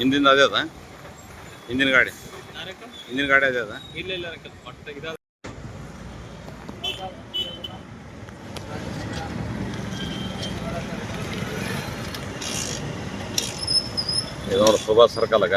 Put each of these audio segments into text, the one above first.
ಹಿಂದಿನ ಅದೇ ಅದ? ಹಿಂದಿನ ಗಾಡಿ? ಹಿಂದಿನ ಗಾಡಿ ಅದೇ ಅದ? ಇಲ್ಲ ಇಲ್ಲ ಇದು ಸುಭಾಷ್ ಸರ್ಕಲ್ ಆಗ.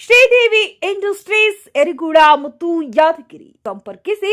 ಶ್ರೀದೇವಿ ಇಂಡಸ್ಟ್ರೀಸ್ ಎರಿಗೂಡ ಮತ್ತು ಯಾದಗಿರಿ ಸಂಪರ್ಕಿಸಿ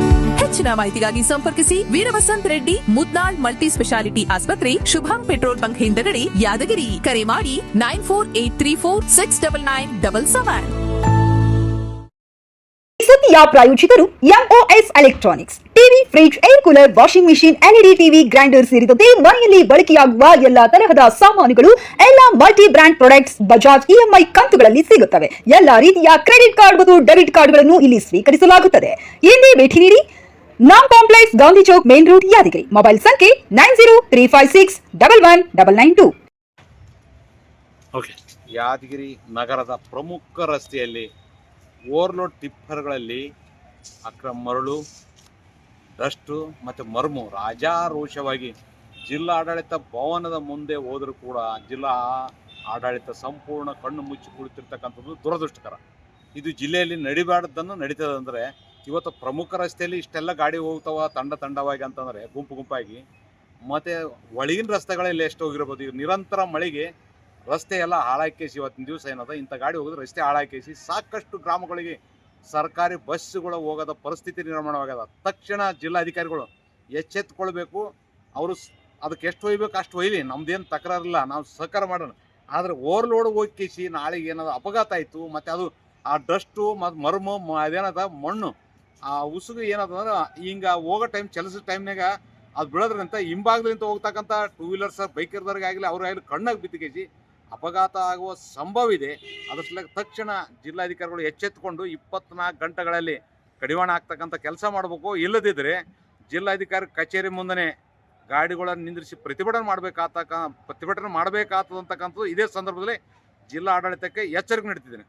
ಹೆಚ್ಚಿನ ಮಾಹಿತಿಗಾಗಿ ಸಂಪರ್ಕಿಸಿ ವೀರವಸಂತ್ ರೆಡ್ಡಿ ಮುದ್ನಾಳ್ ಮಲ್ಟಿ ಸ್ಪೆಷಾಲಿಟಿ ಆಸ್ಪತ್ರೆ, ಶುಭಂ ಪೆಟ್ರೋಲ್ ಬಂಕ್ ಹಿಂದಗಡೆ, ಯಾದಗಿರಿ. ಕರೆ ಮಾಡಿ nine four eight three four six double nine double seven. ಪ್ರಾಯೋಜಕರು MOS electronics TV fridge air cooler washing machine LED TV grinder ಸೇರಿದಂತೆ ಮನೆಯಲ್ಲಿ ಬಳಕೆಯಾಗುವ ಎಲ್ಲಾ ತರಹದ ಸಾಮಾನುಗಳು, ಎಲ್ಲಾ multi brand products Bajaj EMI ಕಂತುಗಳಲ್ಲಿ ಸಿಗುತ್ತವೆ. ಎಲ್ಲಾ ರೀತಿಯ ಕ್ರೆಡಿಟ್ ಕಾರ್ಡ್ ಮತ್ತು ಡೆಬಿಟ್ ಕಾರ್ಡ್ಗಳನ್ನು ಇಲ್ಲಿ ಸ್ವೀಕರಿಸಲಾಗುತ್ತದೆ. ಎಂದೇ ಭೇಟಿ ನೀಡಿ. ನಾಮ್ complex Gandhi Chowk main road Yadgiri mobile ಸಂಖ್ಯೆ nine zero three five six double one double nine two Yadgiri ನಗರದ ಪ್ರಮುಖ ರಸ್ತೆಯಲ್ಲಿ ಓವರ್ಲೋಡ್ ಟಿಪ್ಪರ್ಗಳಲ್ಲಿ ಅಕ್ರಮ ಮರಳು ರಷ್ಟು ಮತ್ತು ಮರ್ಮು ರಾಜಾರೋಷವಾಗಿ ಜಿಲ್ಲಾಡಳಿತ ಭವನದ ಮುಂದೆ ಹೋದರೂ ಕೂಡ ಜಿಲ್ಲಾ ಆಡಳಿತ ಸಂಪೂರ್ಣ ಕಣ್ಣು ಮುಚ್ಚಿ ಕುಳಿತಿರ್ತಕ್ಕಂಥದ್ದು ದುರದೃಷ್ಟಕರ. ಇದು ಜಿಲ್ಲೆಯಲ್ಲಿ ನಡಿಬಾರ್ದನ್ನು ನಡೀತದೆ ಅಂದರೆ ಇವತ್ತು ಪ್ರಮುಖ ರಸ್ತೆಯಲ್ಲಿ ಇಷ್ಟೆಲ್ಲ ಗಾಡಿ ಹೋಗ್ತಾವ, ತಂಡ ತಂಡವಾಗಿ ಅಂತಂದರೆ ಗುಂಪು ಗುಂಪಾಗಿ. ಮತ್ತು ಒಳಗಿನ ರಸ್ತೆಗಳಲ್ಲಿ ಎಷ್ಟು ಹೋಗಿರ್ಬೋದು ಈಗ ನಿರಂತರ ಮಳೆಗೆ ರಸ್ತೆ ಎಲ್ಲ ಹಾಳಾಕೇಸಿ ಇವತ್ತಿನ ದಿವಸ ಏನದ, ಇಂಥ ಗಾಡಿ ಹೋಗಿದ್ರೆ ರಸ್ತೆ ಹಾಳಾಕೇಸಿ ಸಾಕಷ್ಟು ಗ್ರಾಮಗಳಿಗೆ ಸರ್ಕಾರಿ ಬಸ್ಸುಗಳು ಹೋಗದ ಪರಿಸ್ಥಿತಿ ನಿರ್ಮಾಣವಾಗ್ಯದ. ತಕ್ಷಣ ಜಿಲ್ಲಾಧಿಕಾರಿಗಳು ಎಚ್ಚೆತ್ಕೊಳ್ಬೇಕು, ಅವರು ಅದಕ್ಕೆ ಎಷ್ಟು ಒಯ್ಬೇಕು ಅಷ್ಟು ಒಯ್ಲಿ, ನಮ್ದೇನು ತಕರಾರಿಲ್ಲ, ನಾವು ಸಹಕಾರ ಮಾಡೋಣ. ಆದರೆ ಓವರ್ಲೋಡ್ ಹೋಗಿಸಿ ನಾಳೆಗೆ ಏನದ ಅಪಘಾತ ಆಯಿತು, ಮತ್ತು ಅದು ಆ ಡಸ್ಟು ಮತ್ತು ಮರ್ಮು ಅದೇನದ ಮಣ್ಣು ಆ ಉಸುಗು ಏನದಂದ್ರೆ ಹಿಂಗೆ ಹೋಗೋ ಟೈಮ್ ಚಲಿಸೋ ಟೈಮ್ನಾಗ ಅದು ಬಿಡೋದ್ರಂತ ಹಿಂಭಾಗದಿಂದ ಹೋಗ್ತಕ್ಕಂಥ ಟೂ ವೀಲರ್ಸ್ ಬೈಕ್ ಇರೋದ್ರಿಗಾಗಲಿ ಅವ್ರಿಗಾಗಲಿ ಕಣ್ಣಾಗಿ ಬಿತ್ತಿಗೆಸಿ ಅಪಘಾತ ಆಗುವ ಸಂಭವ ಇದೆ. ಅದ್ರ ಸಲುವಾಗಿ ತಕ್ಷಣ ಜಿಲ್ಲಾಧಿಕಾರಿಗಳು ಎಚ್ಚೆತ್ತುಕೊಂಡು ಇಪ್ಪತ್ನಾಲ್ಕು ಗಂಟೆಗಳಲ್ಲಿ ಕಡಿವಾಣ ಆಗ್ತಕ್ಕಂಥ ಕೆಲಸ ಮಾಡಬೇಕು. ಇಲ್ಲದಿದ್ದರೆ ಜಿಲ್ಲಾಧಿಕಾರಿ ಕಚೇರಿ ಮುಂದೆ ಗಾಡಿಗಳನ್ನು ನಿಂದ್ರಿಸಿ ಪ್ರತಿಭಟನೆ ಮಾಡಬೇಕಾತಕ್ಕ, ಪ್ರತಿಭಟನೆ ಮಾಡಬೇಕಾಗ್ತದಂತಕ್ಕಂಥದ್ದು ಇದೇ ಸಂದರ್ಭದಲ್ಲಿ ಜಿಲ್ಲಾ ಆಡಳಿತಕ್ಕೆ ಎಚ್ಚರಿಕೆ ನೀಡ್ತಿದ್ದೇನೆ.